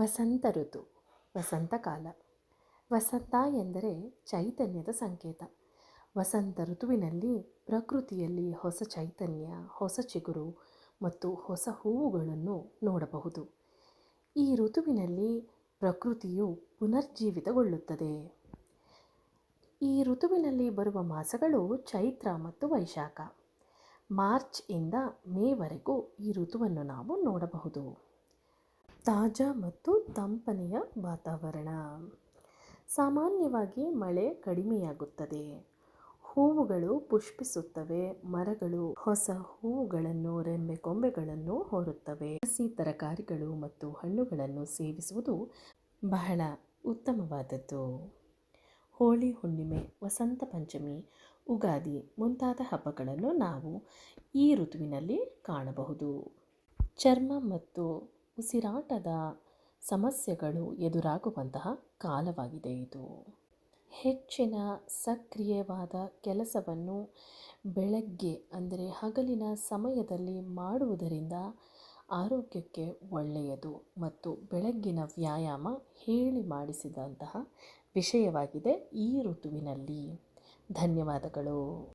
ವಸಂತ ಋತು ವಸಂತಕಾಲ ವಸಂತ ಎಂದರೆ ಚೈತನ್ಯದ ಸಂಕೇತ. ವಸಂತ ಋತುವಿನಲ್ಲಿ ಪ್ರಕೃತಿಯಲ್ಲಿ ಹೊಸ ಚೈತನ್ಯ, ಹೊಸ ಚಿಗುರು ಮತ್ತು ಹೊಸ ಹೂವುಗಳನ್ನು ನೋಡಬಹುದು. ಈ ಋತುವಿನಲ್ಲಿ ಪ್ರಕೃತಿಯು ಪುನರ್ಜೀವಿತಗೊಳ್ಳುತ್ತದೆ. ಈ ಋತುವಿನಲ್ಲಿ ಬರುವ ಮಾಸಗಳು ಚೈತ್ರ ಮತ್ತು ವೈಶಾಖ. ಮಾರ್ಚ್ ಇಂದ ಮೇವರೆಗೂ ಈ ಋತುವನ್ನು ನಾವು ನೋಡಬಹುದು. ತಾಜಾ ಮತ್ತು ತಂಪನೆಯ ವಾತಾವರಣ. ಸಾಮಾನ್ಯವಾಗಿ ಮಳೆ ಕಡಿಮೆಯಾಗುತ್ತದೆ. ಹೂವುಗಳು ಪುಷ್ಪಿಸುತ್ತವೆ, ಮರಗಳು ಹೊಸ ಹೂವುಗಳನ್ನು, ರೆಂಬೆ ಕೊಂಬೆಗಳನ್ನು ಹೊರುತ್ತವೆ. ಹಸಿ ತರಕಾರಿಗಳು ಮತ್ತು ಹಣ್ಣುಗಳನ್ನು ಸೇವಿಸುವುದು ಬಹಳ ಉತ್ತಮವಾದದ್ದು. ಹೋಳಿ ಹುಣ್ಣಿಮೆ, ವಸಂತ ಪಂಚಮಿ, ಉಗಾದಿ ಮುಂತಾದ ಹಬ್ಬಗಳನ್ನು ನಾವು ಈ ಋತುವಿನಲ್ಲಿ ಕಾಣಬಹುದು. ಚರ್ಮ ಮತ್ತು ಉಸಿರಾಟದ ಸಮಸ್ಯೆಗಳು ಎದುರಾಗುವಂತಹ ಕಾಲವಾಗಿದೆ ಇದು. ಹೆಚ್ಚಿನ ಸಕ್ರಿಯವಾದ ಕೆಲಸವನ್ನು ಬೆಳಗ್ಗೆ, ಅಂದರೆ ಹಗಲಿನ ಸಮಯದಲ್ಲಿ ಮಾಡುವುದರಿಂದ ಆರೋಗ್ಯಕ್ಕೆ ಒಳ್ಳೆಯದು ಮತ್ತು ಬೆಳಗ್ಗಿನ ವ್ಯಾಯಾಮ ಹೇಳಿ ಮಾಡಿಸಿದಂತಹ ವಿಷಯವಾಗಿದೆ ಈ ಋತುವಿನಲ್ಲಿ. ಧನ್ಯವಾದಗಳು.